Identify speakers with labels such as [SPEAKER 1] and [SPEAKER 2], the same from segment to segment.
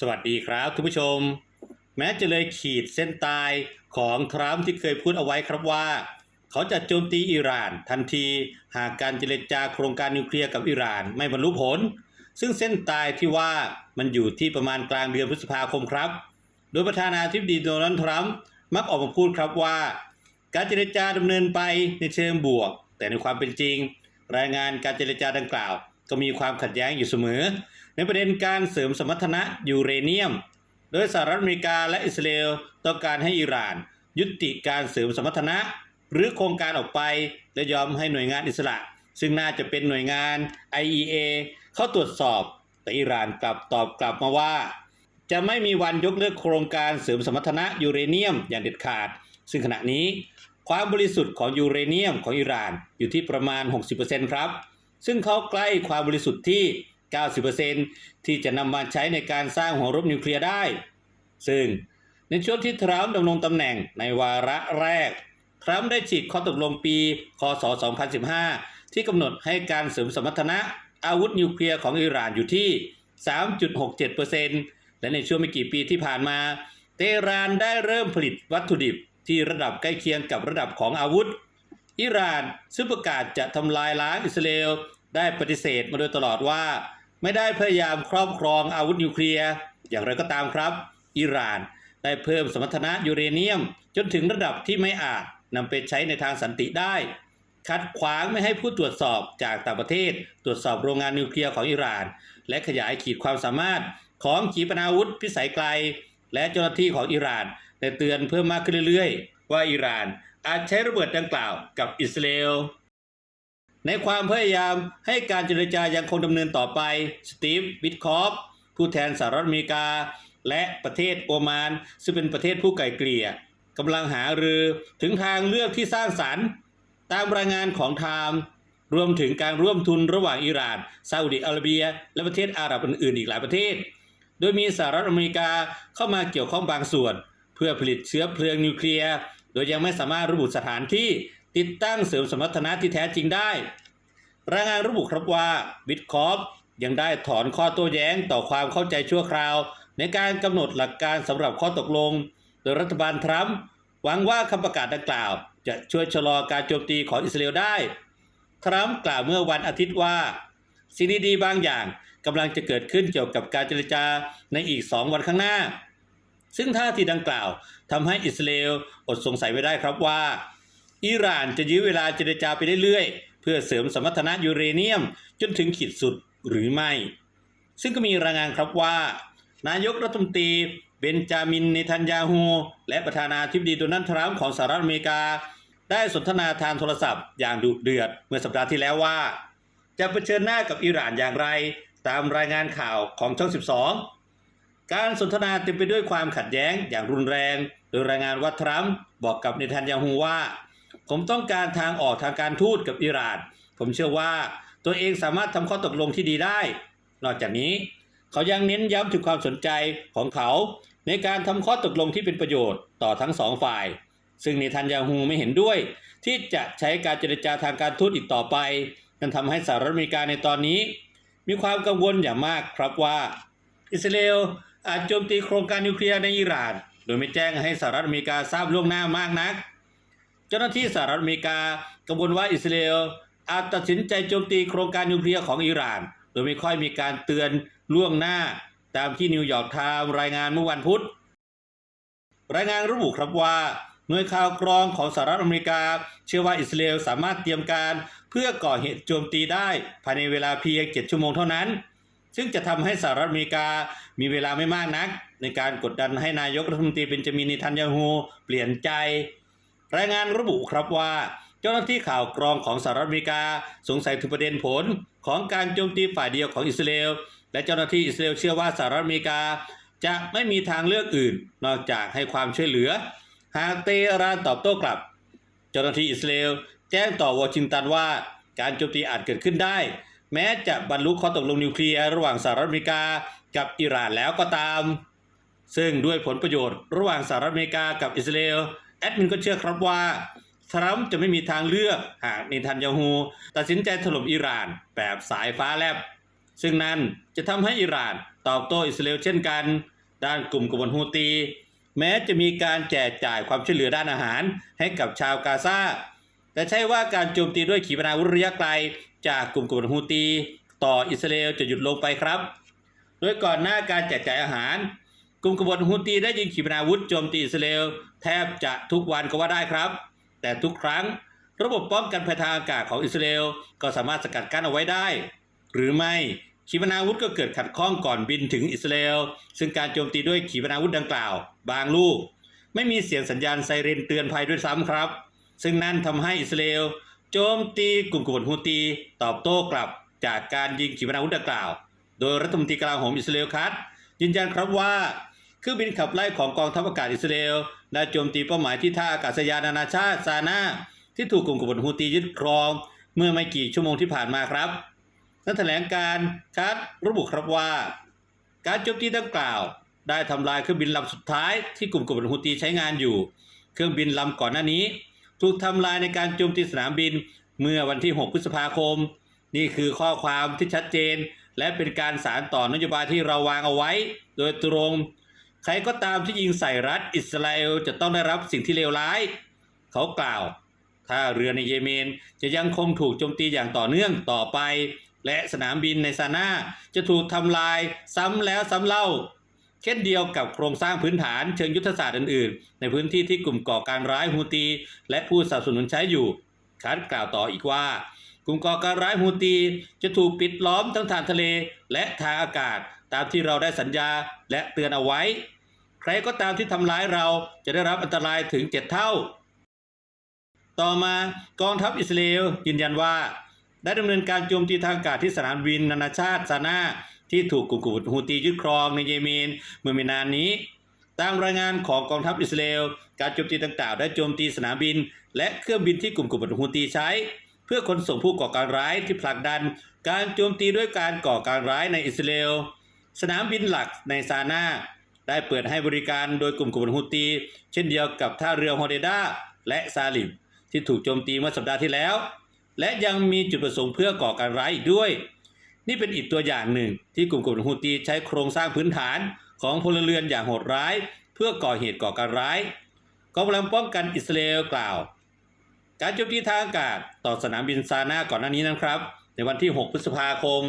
[SPEAKER 1] สวัสดีครับทุกผู้ชม แม้จะเลยขีดเส้นตายของทรัมป์ที่เคยพูดเอาไว้ครับว่า เขาจะโจมตีอิหร่านทันทีหากการเจรจาโครงการนิวเคลียร์กับอิหร่านไม่บรรลุผล ซึ่งเส้นตายที่ว่ามันอยู่ที่ประมาณกลางเดือนพฤษภาคมครับ โดยประธานาธิบดีโดนัลด์ทรัมป์มักออกมาพูดครับว่า การเจรจาดำเนินไปในเชิงบวก แต่ในความเป็นจริง รายงานการเจรจาดังกล่าว ก็มีความขัดแย้งอยู่เสมอ ในประเด็นการเสริมสมรรถนะยูเรเนียม โดยสหรัฐอเมริกาและอิสราเอลต้องการให้อิหร่าน ยุติการเสริมสมรรถนะ หรือโครงการออกไป และยอมให้หน่วยงานอิสระ ซึ่งน่าจะเป็นหน่วยงาน IEA เข้าตรวจสอบ แต่อิหร่านกลับตอบกลับมาว่า จะไม่มีวันยกเลิกโครงการเสริมสมรรถนะยูเรเนียมอย่างเด็ดขาด ซึ่งขณะนี้ความบริสุทธิ์ของยูเรเนียมของอิหร่านอยู่ที่ประมาณ 60%ครับ ซึ่งเขาใกล้ความบริสุทธิ์ที่ 90%ที่จะนำมาใช้ในการสร้างหัวรบนิวเคลียร์ได้ ซึ่งในช่วงที่ทรัมป์ดำรงตำแหน่งในวาระแรก ทรัมป์ได้ฉีกข้อตกลงปี คศ 2015 ที่กำหนดให้การเสริมสมรรถนะอาวุธนิวเคลียร์ของอิหร่านอยู่ที่ 3.67%และในช่วงไม่กี่ปีที่ผ่านมา เตหรานได้เริ่มผลิตวัตถุดิบที่ระดับใกล้เคียงกับระดับของอาวุธ อิหร่านซึ่งประกาศจะทำลายล้างอิสราเอลได้ปฏิเสธมาโดยตลอดว่า ไม่ได้พยายามครอบครองอาวุธนิวเคลียร์ อย่างไรก็ตามครับ อิหร่านได้เพิ่มสมรรถนะยูเรเนียม จนถึงระดับที่ไม่อาจนำไปใช้ในทางสันติได้ขัดขวางไม่ให้ผู้ตรวจสอบจากต่างประเทศ ตรวจสอบโรงงานนิวเคลียร์ของอิหร่าน และขยายขีดความสามารถของขีปนาวุธพิสัยไกล และเจ้าหน้าที่ของอิหร่านได้เตือนเพิ่มมากขึ้นเรื่อยๆ ว่าอิหร่านอาจใช้ระเบิดดังกล่าวกับอิสราเอล ในความพยายามให้การเจรจายังคงดำเนินต่อไป สตีฟวิทคอฟผู้แทนสหรัฐอเมริกา และประเทศโอมาน ซึ่งเป็นประเทศผู้ไกลเกลี่ยกำลังหารือถึงทางเลือกที่สร้างสรรค์ ตามรายงานของไทม์รวมถึงการร่วมทุนระหว่างอิหร่านซาอุดิอาระเบีย และประเทศอาหรับอื่นๆอีกหลายประเทศ โดยมีสหรัฐอเมริกาเข้ามาเกี่ยวข้องบางส่วน เพื่อผลิตเชื้อเพลิงนิวเคลียร์ โดยยังไม่สามารถระบุสถานที่ ติดตั้งเสริมสมรรถนะที่แท้จริงได้ รายงานระบุครับว่าบิตคอฟยังได้ถอนข้อโต้แย้งต่อความเข้าใจชั่วคราว ในการกำหนดหลักการสำหรับข้อตกลง โดยรัฐบาลทรัมป์หวังว่าคำประกาศดังกล่าว จะช่วยชะลอการโจมตีของอิสราเอลได้ ทรัมป์กล่าวเมื่อวันอาทิตย์ว่าสิ่งดีๆบางอย่างกำลังจะเกิดขึ้นเกี่ยวกับการเจรจาในอีก 2 วันข้างหน้า ซึ่งท่าทีดังกล่าวทำให้อิสราเอลอดสงสัยไม่ได้ครับว่า อิหร่านจะยื้อเวลาเจรจาไปเรื่อยๆ เพื่อเสริมสมรรถนะยูเรเนียมจนถึงขีดสุดหรือไม่ ซึ่งก็มีรายงานครับว่า นายกรัฐมนตรีเบนจามินเนทันยาฮูและประธานาธิบดีโดนัลด์ทรัมป์ของสหรัฐอเมริกา ได้สนทนาทางโทรศัพท์อย่างดุเดือดเมื่อสัปดาห์ที่แล้วว่า จะเผชิญหน้ากับอิหร่านอย่างไร ตามรายงานข่าวของช่อง 12 การสนทนาเต็มไปด้วยความขัดแย้งอย่างรุนแรง โดยรายงานว่าทรัมป์บอกกับเนทันยาฮูว่า ผมต้องการทางออกทางการทูตกับอิหร่าน ผมเชื่อว่าตัวเองสามารถทำข้อตกลงที่ดีได้ นอกจากนี้เขายังเน้นย้ำถึงความสนใจของเขา ในการทำข้อตกลงที่เป็นประโยชน์ต่อทั้งสองฝ่าย ซึ่งเนทันยาฮูไม่เห็นด้วย ที่จะใช้การเจรจาทางการทูตอีกต่อไปนั่นทำให้สหรัฐอเมริกาในตอนนี้ มีความกังวลอย่างมากครับว่า อิสราเอลอาจโจมตีโครงการนิวเคลียร์ในอิหร่าน โดยไม่แจ้งให้สหรัฐอเมริกาทราบล่วงหน้ามากนัก เจ้าหน้าที่สหรัฐอเมริกากังวลว่าอิสราเอลอาจตัดสินใจโจมตีโครงการนิวเคลียร์ของอิหร่าน โดยไม่ค่อยมีการเตือนล่วงหน้า ตามที่นิวยอร์กไทม์รายงานเมื่อวันพุธ รายงานระบุครับว่าหน่วยข่าวกรองของสหรัฐอเมริกา เชื่อว่าอิสราเอลสามารถเตรียมการเพื่อก่อเหตุโจมตีได้ ภายในเวลาเพียง 7 ชั่วโมงเท่านั้น ซึ่งจะทำให้สหรัฐอเมริกามีเวลาไม่มากนัก ในการกดดันให้นายกรัฐมนตรีเบนจามินเนทันยาฮูเปลี่ยนใจ รายงานระบุครับว่า เจ้าหน้าที่ข่าวกรองของสหรัฐอเมริกาสงสัยถึงประเด็นผลของการโจมตีฝ่ายเดียวของอิสราเอลและเจ้าหน้าที่อิสราเอลเชื่อว่าสหรัฐอเมริกา จะไม่มีทางเลือกอื่น นอกจากให้ความช่วยเหลือ หากเตหะรานตอบโต้กลับ เจ้าหน้าที่อิสราเอลแจ้งต่อวอชิงตันว่าการโจมตีอาจเกิดขึ้นได้ แม้จะบรรลุข้อตกลงนิวเคลียร์ระหว่างสหรัฐอเมริกากับอิหร่านแล้วก็ตาม ซึ่งด้วยผลประโยชน์ระหว่างสหรัฐอเมริกากับอิสราเอล แอดมินก็เชื่อครับว่าทรัมป์จะไม่มีทางเลือกหากเนทันยาฮูตัดสินใจถล่มอิหร่านแบบสายฟ้าแลบ ซึ่งนั่นจะทำให้อิหร่านตอบโต้อิสราเอลเช่นกัน ด้านกลุ่มกบฏฮูตี แม้จะมีการแจกจ่ายความช่วยเหลือด้านอาหารให้กับชาวกาซาแต่ใช่ว่าการโจมตีด้วยขีปนาวุธระยะไกล จากกลุ่มกบฏฮูตี ต่ออิสราเอลจะหยุดลงไปครับ โดยก่อนหน้าการแจกจ่ายอาหาร ลุ่มกบฏฮูตีได้ยิงขีปนาวุธโจมตีอิสราเอลแทบจะทุกวันก็ว่าได้ครับ แต่ทุกครั้งระบบป้องกันภัยทางอากาศของอิสราเอลก็สามารถสกัดกั้นเอาไว้ได้ หรือไม่ขีปนาวุธก็เกิดขัดข้องก่อนบินถึงอิสราเอลซึ่งการโจมตีด้วยขีปนาวุธดังกล่าว บางลูก ไม่มีเสียงสัญญาณไซเรนเตือนภัยด้วยซ้ำครับ ซึ่งนั่นทำให้อิสราเอลโจมตีกลุ่มกบฏฮูตีตอบโต้กลับจากการยิงขีปนาวุธดังกล่าว โดยรัฐมนตรีกลาโหมอิสราเอลคัดยืนยันครับว่า ครื่องบินขับไล่ของกองทัพอากาศอิสราเอลได้โจมตีเป้าหมายที่ท่าอากาศยานนานาชาติซานาที่ถูกกลุ่มกบฏฮูตียึดครอง เมื่อไม่กี่ชั่วโมงที่ผ่านมาครับนัแถลงการคัดระบุครับว่า การโจมตีดังกล่าว ได้ทำลายเครื่องบินลำสุดท้ายที่กลุ่มกบฏฮูตีใช้งานอยู่ เครื่องบินลำก่อนหน้านี้ ถูกทำลายในการโจมตีสนามบินเมื่อวันที่ 6 พฤษภาคม นี่คือข้อความที่ชัดเจน และเป็นการสารต่อนโยบายที่เราวางเอาไว้ โดยตรง ใครก็ตามที่ยิงใส่รัฐอิสราเอลจะต้องได้รับสิ่งที่เลวร้าย เขากล่าว ถ้าเรือในเยเมนจะยังคงถูกโจมตีอย่างต่อเนื่องต่อไป และสนามบินในซานาจะถูกทำลายซ้ำแล้วซ้ำเล่า เช่นเดียวกับโครงสร้างพื้นฐานเชิงยุทธศาสตร์อื่นๆ ในพื้นที่ที่กลุ่มก่อการร้ายฮูตี และผู้สนับสนุนใช้อยู่คัดกล่าวต่ออีกว่ากลุ่มก่อการร้ายฮูตีจะถูกปิดล้อมทั้งทางทะเลและทางอากาศ ตามที่เราได้สัญญาและเตือนเอาไว้ ครก็ตามที่ทำร้ายเราจะได้รับอันตรายถึงเจ็ดเท่า ต่อมากองทัพอิสราเอลยืนยันว่า ได้ดำเนินการโจมตีทางอากาศที่สนามบินนานาชาติซานาที่ถูกกลุ่มกบฏฮูตียึดครองในเยเมนเมื่อไม่นานนี้ ตามรายงานของกองทัพอิสราเอลการโจมตีต่างๆได้โจมตีสนามบิน และเครื่องบินที่กลุ่มกบฏฮูตีใช้ เพื่อขนส่งผู้ก่อการร้ายที่ผลักดัน การโจมตีด้วยการก่อการร้ายในอิสราเอลสนามบินหลักในซานา ได้เปิดให้บริการโดยกลุ่มกบฏฮูตี เช่นเดียวกับท่าเรือฮอเดดาและซาลิมที่ถูกโจมตีเมื่อสัปดาห์ที่แล้ว และยังมีจุดประสงค์เพื่อก่อการร้ายอีกด้วย นี่เป็นอีกตัวอย่างหนึ่ง ที่กลุ่มกบฏฮูตีใช้โครงสร้างพื้นฐานของพลเรือนอย่างโหดร้าย เพื่อก่อเหตุก่อการร้ายกองกำลังป้องกันอิสราเอลกล่าว การโจมตีทางอากาศต่อสนามบินซานาก่อนหน้านี้นะครับ ในวันที่ 6 พฤษภาคม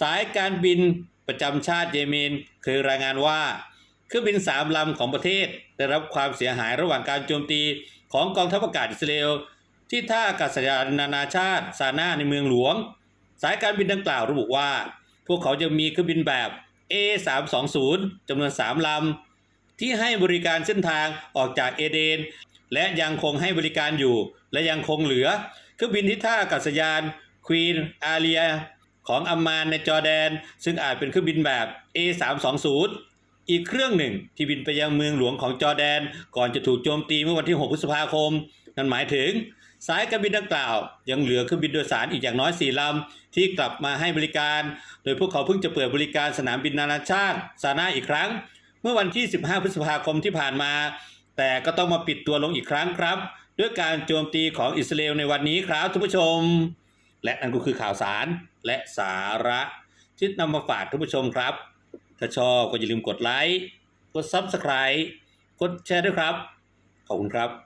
[SPEAKER 1] สายการบินประจำชาติเยเมนเคยรายงานว่า เครื่องบินสามลำของประเทศ ได้รับความเสียหายระหว่างการโจมตีของกองทัพอากาศอิสราเอลที่ท่าอากาศยานนานาชาติซานาในเมืองหลวง สายการบินดังกล่าวระบุว่า พวกเขายังมีเครื่องบินแบบ A320 จำนวน 3 ลำ ที่ให้บริการเส้นทางออกจากเอเดน และยังคงให้บริการอยู่ และยังคงเหลือ เครื่องบินที่ท่าอากาศยานควีนอาเรียของอัมมานในจอร์แดน ซึ่งอาจเป็นเครื่องบินแบบ A320 อีกเครื่องหนึ่งที่บินไปยังเมืองหลวงของจอร์แดน ก่อนจะถูกโจมตีเมื่อวันที่ 6 พฤษภาคม นั่นหมายถึงสายการบินดังกล่าว ยังเหลือเครื่องบินโดยสารอีกอย่างน้อย 4 ลำ ที่กลับมาให้บริการ โดยพวกเขาเพิ่งจะเปิดบริการสนามบินนานาชาติซานาอีกครั้ง เมื่อวันที่ 15 พฤษภาคมที่ผ่านมา แต่ก็ต้องมาปิดตัวลงอีกครั้งครับ ด้วยการโจมตีของอิสราเอลในวันนี้ครับท่านผู้ชม และนั่นก็คือข่าวสารและสาระที่นำมาฝากท่านผู้ชมครับ ถ้าชอบก็อย่าลืมกดไลค์ กด Subscribe กดแชร์ด้วยครับ ขอบคุณครับ